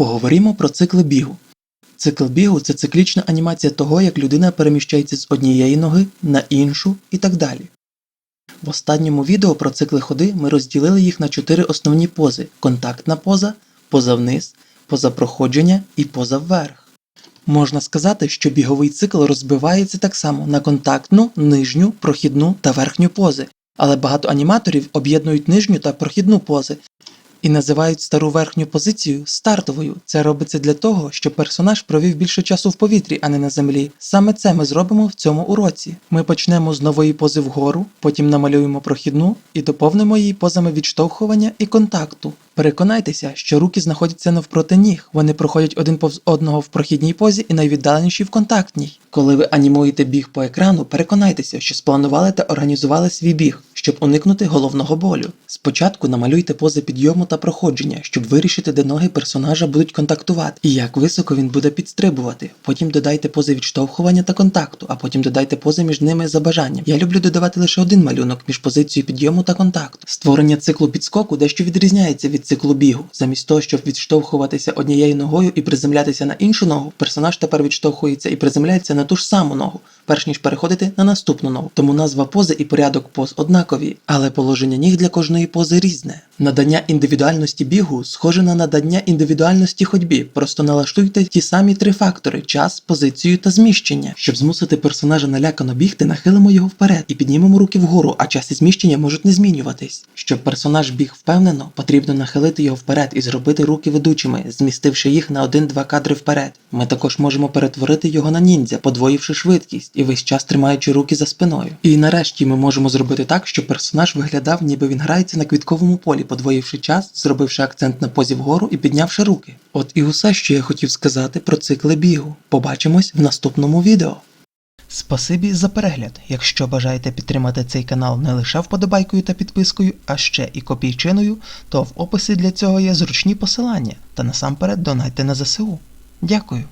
Поговоримо про цикли бігу. Цикл бігу це циклічна анімація того, як людина переміщається з однієї ноги на іншу і так далі. В останньому відео про цикли ходи ми розділили їх на чотири основні пози: контактна поза, поза вниз, поза проходження і поза вверх. Можна сказати, що біговий цикл розбивається так само на контактну, нижню, прохідну та верхню пози, але багато аніматорів об'єднують нижню та прохідну пози і називають стару верхню позицію стартовою. Це робиться для того, щоб персонаж провів більше часу в повітрі, а не на землі. Саме це ми зробимо в цьому уроці. Ми почнемо з нової пози вгору, потім намалюємо прохідну і доповнимо її позами відштовхування і контакту. Переконайтеся, що руки знаходяться навпроти ніг. Вони проходять один повз одного в прохідній позі і найвіддаленіші в контактній. Коли ви анімуєте біг по екрану, переконайтеся, що спланували та організували свій біг, щоб уникнути головного болю. Спочатку намалюйте пози підйому та проходження, щоб вирішити, де ноги персонажа будуть контактувати і як високо він буде підстрибувати. Потім додайте пози відштовхування та контакту, а потім додайте пози між ними за бажанням. Я люблю додавати лише один малюнок між позицією підйому та контакту. Створення циклу підскоку дещо відрізняється від циклу бігу. Замість того, щоб відштовхуватися однією ногою і приземлятися на іншу ногу, персонаж тепер відштовхується і приземляється на ту ж саму ногу, перш ніж переходити на наступну ногу. Тому назва пози і порядок поз однакові, але положення ніг для кожної пози різне. Надання індивідуальності бігу схоже на надання індивідуальності ходьбі. Просто налаштуйте ті самі три фактори: час, позицію та зміщення. Щоб змусити персонажа налякано бігти, нахилимо його вперед і піднімемо руки вгору, а час і зміщення можуть не змінюватись. Щоб персонаж біг впевнено, потрібно нахилити його вперед і зробити руки ведучими, змістивши їх на 1-2 кадри вперед. Ми також можемо перетворити його на ніндзя, подвоївши швидкість і весь час тримаючи руки за спиною. І нарешті ми можемо зробити так, щоб персонаж виглядав, ніби він грається на квітковому полі, подвоївши час, зробивши акцент на позі вгору і піднявши руки. От і усе, що я хотів сказати про цикли бігу. Побачимось в наступному відео. Спасибі за перегляд. Якщо бажаєте підтримати цей канал не лише вподобайкою та підпискою, а ще і копійчиною, то в описі для цього є зручні посилання та насамперед донайте на ЗСУ. Дякую.